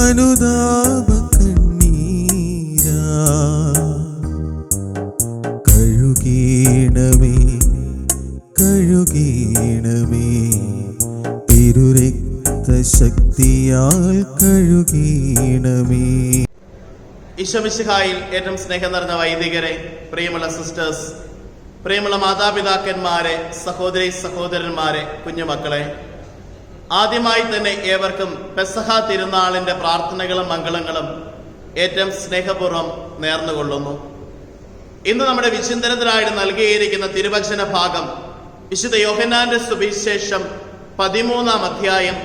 അനുതാപ കഴുകീണമേ കഴുകീണമേ. തിരുരക്തശക്തിയാൽ കഴുകീണമേ. ഈശോമിശിഹായിൽ ഏറ്റവും സ്നേഹം നിറഞ്ഞ വൈദികരെ പ്രിയമുള്ള സിസ്റ്റേഴ്സ് പ്രിയമുള്ള മാതാപിതാക്കന്മാരെ സഹോദരി സഹോദരന്മാരെ കുഞ്ഞുമക്കളെ ആദ്യമായി തന്നെ ഏവർക്കും പെസഹ തിരുനാളിന്റെ പ്രാർത്ഥനകളും മംഗളങ്ങളും ഏറ്റവും സ്നേഹപൂർവം നേർന്നുകൊള്ളുന്നു. ഇന്ന് നമ്മുടെ വിചിന്തനത്തിനായിട്ട് നൽകിയിരിക്കുന്ന തിരുവചന ഭാഗം വിശുദ്ധ യോഹനാന്റെ സുവിശേഷം പതിമൂന്നാം അധ്യായം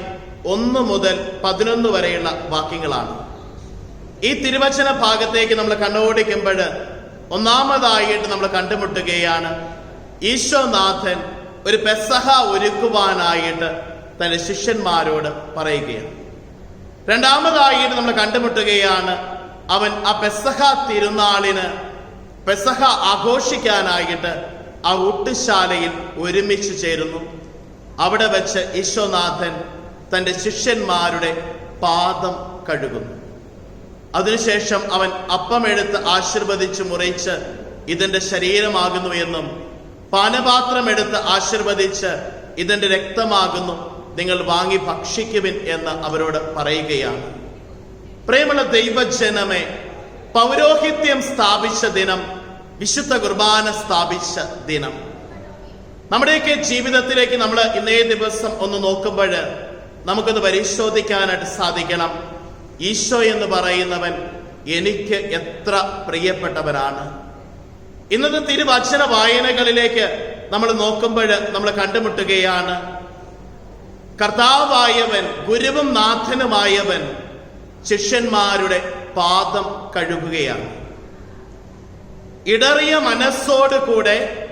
ഒന്ന് മുതൽ പതിനൊന്ന് വരെയുള്ള വാക്യങ്ങളാണ്. ഈ തിരുവചന ഭാഗത്തേക്ക് നമ്മൾ കണ്ണോടിക്കുമ്പോൾ ഒന്നാമതായിട്ട് നമ്മൾ കണ്ടുമുട്ടുകയാണ് ഈശോനാഥൻ ഒരു പെസഹ ഒരുക്കുവാനായിട്ട് തന്റെ ശിഷ്യന്മാരോട് പറയുകയാണ്. രണ്ടാമതായിട്ട് നമ്മൾ കണ്ടുമുട്ടുകയാണ് അവൻ ആ പെസഹ തിരുനാളിന് പെസഹ ആഘോഷിക്കാനായിട്ട് ആ ഊട്ടുശാലയിൽ ഒരുമിച്ച് ചേരുന്നു. അവിടെ വെച്ച് ഈശോനാഥൻ തന്റെ ശിഷ്യന്മാരുടെ പാദം കഴുകുന്നു. അതിനുശേഷം അവൻ അപ്പമെടുത്ത് ആശീർവദിച്ച് മുറിച്ച് ഇതിന്റെ ശരീരമാകുന്നു എന്നും പാനപാത്രം എടുത്ത് ആശീർവദിച്ച് ഇതിന്റെ രക്തമാകുന്നു നിങ്ങൾ വാങ്ങി ഭക്ഷിക്കുവിൻ എന്ന് അവരോട് പറയുകയാണ്. പ്രേമുള്ള ദൈവജനമേ പൗരോഹിത്യം സ്ഥാപിച്ച ദിനം വിശുദ്ധ കുർബാന സ്ഥാപിച്ച ദിനം. നമ്മുടെയൊക്കെ ജീവിതത്തിലേക്ക് നമ്മൾ ഇന്നേ ദിവസം ഒന്ന് നോക്കുമ്പോൾ നമുക്കത് പരിശോധിക്കാനായിട്ട് സാധിക്കണം. ഈശോ എന്ന് പറയുന്നവൻ എനിക്ക് എത്ര പ്രിയപ്പെട്ടവനാണ്. ഇന്നത്തെ തിരുവചന വായനകളിലേക്ക് നമ്മൾ നോക്കുമ്പോൾ നമ്മൾ കണ്ടുമുട്ടുകയാണ്. കർത്താവായവൻ ഗുരുവും നാഥനുമായവൻ ശിഷ്യന്മാരുടെ പാദം കഴുകുകയാണ്. ഇടറിയ മനസ്സോട് കൂടെ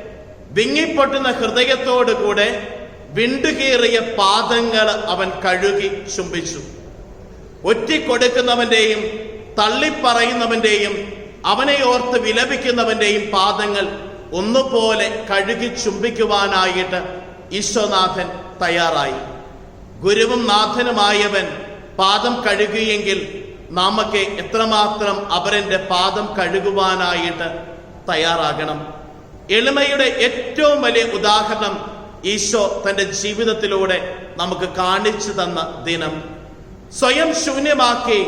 വിങ്ങിപ്പൊട്ടുന്ന ഹൃദയത്തോടു കൂടെ വിണ്ടുകീറിയ പാദങ്ങൾ അവൻ കഴുകി ചുംബിച്ചു. ഒറ്റിക്കൊടുക്കുന്നവന്റെയും തള്ളിപ്പറയുന്നവന്റെയും അവനെ ഓർത്ത് വിലപിക്കുന്നവന്റെയും പാദങ്ങൾ ഒന്നുപോലെ കഴുകി ചുംബിക്കുവാനായിട്ട് ഈശ്വനാഥൻ തയ്യാറായി. ഗുരുവും നാഥനുമായവൻ പാദം കഴുകിയെങ്കിൽ നാമൊക്കെ എത്രമാത്രം അവരന്റെ പാദം കഴുകുവാനായിട്ട് തയ്യാറാകണം. എളിമയുടെ ഏറ്റവും വലിയ ഉദാഹരണം ഈശോ തന്റെ ജീവിതത്തിലൂടെ നമുക്ക് കാണിച്ചു തന്ന ദിനം. സ്വയം ശൂന്യമാക്കി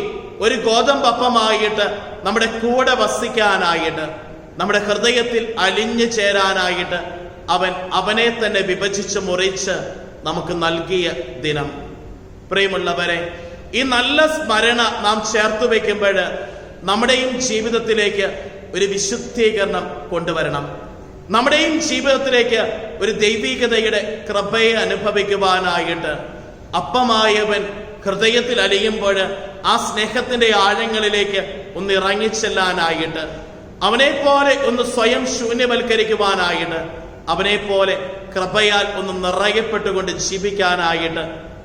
ഒരു ഗോതമ്പപ്പമായിട്ട് നമ്മുടെ കൂടെ വസിക്കാനായിട്ട് നമ്മുടെ ഹൃദയത്തിൽ അലിഞ്ഞു ചേരാനായിട്ട് അവൻ അവനെ തന്നെ വിഭജിച്ച് മുറിച്ച് നമുക്ക് നൽകിയ ദിനം. പ്രിയമുള്ളവരെ ഈ നല്ല സ്മരണ നാം ചേർത്ത് വയ്ക്കുമ്പോൾ നമ്മുടെയും ജീവിതത്തിലേക്ക് ഒരു വിശുദ്ധീകരണം കൊണ്ടുവരണം. നമ്മുടെയും ജീവിതത്തിലേക്ക് ഒരു ദൈവികതയുടെ കൃപയെ അനുഭവിക്കുവാനായിട്ട് അപ്പമായവൻ ഹൃദയത്തിൽ അലിയുമ്പോൾ ആ സ്നേഹത്തിന്റെ ആഴങ്ങളിലേക്ക് ഒന്ന് ഇറങ്ങിച്ചെല്ലാനായിട്ട് അവനെ പോലെ ഒന്ന് സ്വയം ശൂന്യവൽക്കരിക്കുവാനായിട്ട് അവനെ പോലെ കൃപയാൽ ഒന്ന് നിറയപ്പെട്ടുകൊണ്ട് ജീവിക്കാനായിട്ട്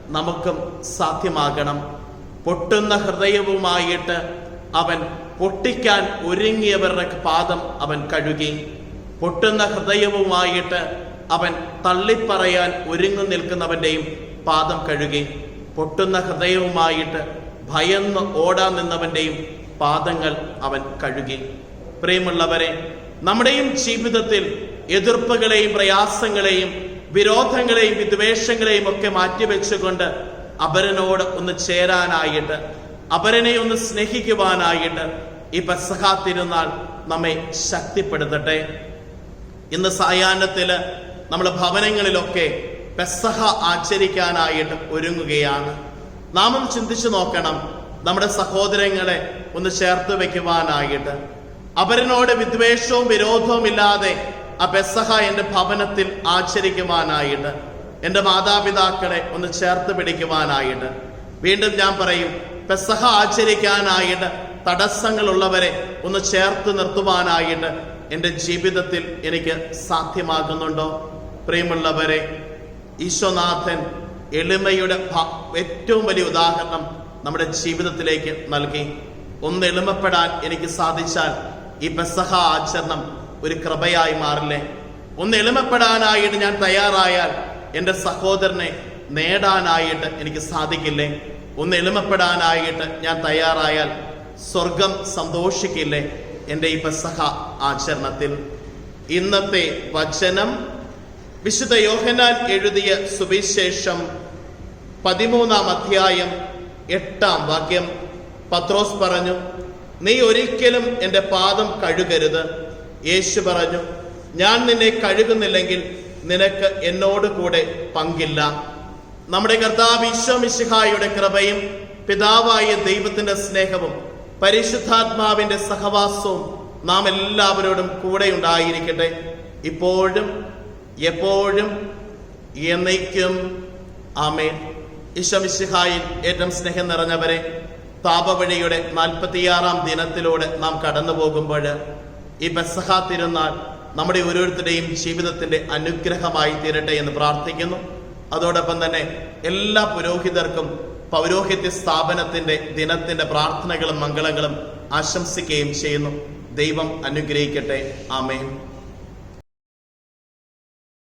നമുക്കും സാധ്യമാകണം. പൊട്ടുന്ന ഹൃദയവുമായിട്ട് അവൻ പൊട്ടിക്കാൻ ഒരുങ്ങിയവരുടെ പാദം അവൻ കഴുകി. പൊട്ടുന്ന ഹൃദയവുമായിട്ട് അവൻ തള്ളിപ്പറയാൻ ഒരുങ്ങി നിൽക്കുന്നവന്റെയും പാദം കഴുകി. പൊട്ടുന്ന ഹൃദയവുമായിട്ട് ഭയന്ന് ഓടാൻ നിന്നവന്റെയും പാദങ്ങൾ അവൻ കഴുകി. പ്രിയമുള്ളവരെ നമ്മുടെയും ജീവിതത്തിൽ എതിർപ്പുകളെയും പ്രയാസങ്ങളെയും വിരോധങ്ങളെയും വിദ്വേഷങ്ങളെയും ഒക്കെ മാറ്റിവെച്ചുകൊണ്ട് അപരനോട് ഒന്ന് ചേരാനായിട്ട് അപരനെ ഒന്ന് സ്നേഹിക്കുവാനായിട്ട് ഈ പെസഹ തിരുനാൾ നമ്മെ ശക്തിപ്പെടുത്തട്ടെ. ഇന്ന് സായാഹ്നത്തിൽ നമ്മുടെ ഭവനങ്ങളിലൊക്കെ പെസഹ ആചരിക്കാനായിട്ട് ഒരുങ്ങുകയാണ്. നാം ഒന്ന് ചിന്തിച്ചു നോക്കണം നമ്മുടെ സഹോദരങ്ങളെ ഒന്ന് ചേർത്ത് വെക്കുവാനായിട്ട്. അവരനോട് വിദ്വേഷവും വിരോധവും ഇല്ലാതെ ആ പെസഹ എന്റെ ഭവനത്തിൽ ആചരിക്കുവാനായിട്ട് എന്റെ മാതാപിതാക്കളെ ഒന്ന് ചേർത്ത് പിടിക്കുവാനായിട്ട്. വീണ്ടും ഞാൻ പറയും പെസഹ ആചരിക്കാനായിട്ട് തടസ്സങ്ങളുള്ളവരെ ഒന്ന് ചേർത്ത് നിർത്തുവാനായിട്ട് എന്റെ ജീവിതത്തിൽ എനിക്ക് സാധ്യമാകുന്നുണ്ടോ? പ്രിയമുള്ളവരെ ഈശ്വനാഥൻ എളിമയുടെ ഏറ്റവും വലിയ ഉദാഹരണം നമ്മുടെ ജീവിതത്തിലേക്ക് നൽകി. ഒന്ന് എളിമപ്പെടാൻ എനിക്ക് സാധിച്ചാൽ ഈ പെസഹ ആചരണം ഒരു കൃപയായി മാറില്ലേ? ഒന്ന് എളിമപ്പെടാനായിട്ട് ഞാൻ തയ്യാറായാൽ എന്റെ സഹോദരനെ നേടാനായിട്ട് എനിക്ക് സാധിക്കില്ലേ? ഒന്ന് എളിമപ്പെടാനായിട്ട് ഞാൻ തയ്യാറായാൽ സ്വർഗം സന്തോഷിക്കില്ലേ? എന്റെ ഈ പെസഹ ആചരണത്തിൽ. ഇന്നത്തെ വചനം വിശുദ്ധ യോഹനാൻ എഴുതിയ സുവിശേഷം പതിമൂന്നാം അധ്യായം എട്ടാം വാക്യം. പത്രോസ് പറഞ്ഞു നീ ഒരിക്കലും എന്റെ പാദം കഴുകരുത്. യേശു പറഞ്ഞു ഞാൻ നിന്നെ കഴുകുന്നില്ലെങ്കിൽ നിനക്ക് എന്നോട് കൂടെ പങ്കില്ല. നമ്മുടെ കർത്താവ് ഈശോമിശിഹായുടെ കൃപയും പിതാവായ ദൈവത്തിന്റെ സ്നേഹവും പരിശുദ്ധാത്മാവിന്റെ സഹവാസവും നാം എല്ലാവരോടും കൂടെ ഉണ്ടായിരിക്കട്ടെ. ഇപ്പോഴും എപ്പോഴും എന്നേക്കും. ആമേൻ. ഈശോമിശിഹായിൽ ഏറ്റവും സ്നേഹം നിറഞ്ഞവരെ താപവഴിയുടെ നാൽപ്പത്തിയാറാം ദിനത്തിലൂടെ നാം കടന്നു പോകുമ്പോൾ ഈ ബസഹ തിരുന്നാൾ നമ്മുടെ ഓരോരുത്തരുടെയും ജീവിതത്തിന്റെ അനുഗ്രഹമായി തീരട്ടെ എന്ന് പ്രാർത്ഥിക്കുന്നു. അതോടൊപ്പം തന്നെ എല്ലാ പുരോഹിതർക്കും പൗരോഹിത്യ സ്ഥാപനത്തിന്റെ ദിനത്തിന്റെ പ്രാർത്ഥനകളും മംഗളങ്ങളും ആശംസിക്കുകയും ചെയ്യുന്നു. ദൈവം അനുഗ്രഹിക്കട്ടെ. ആമേൻ.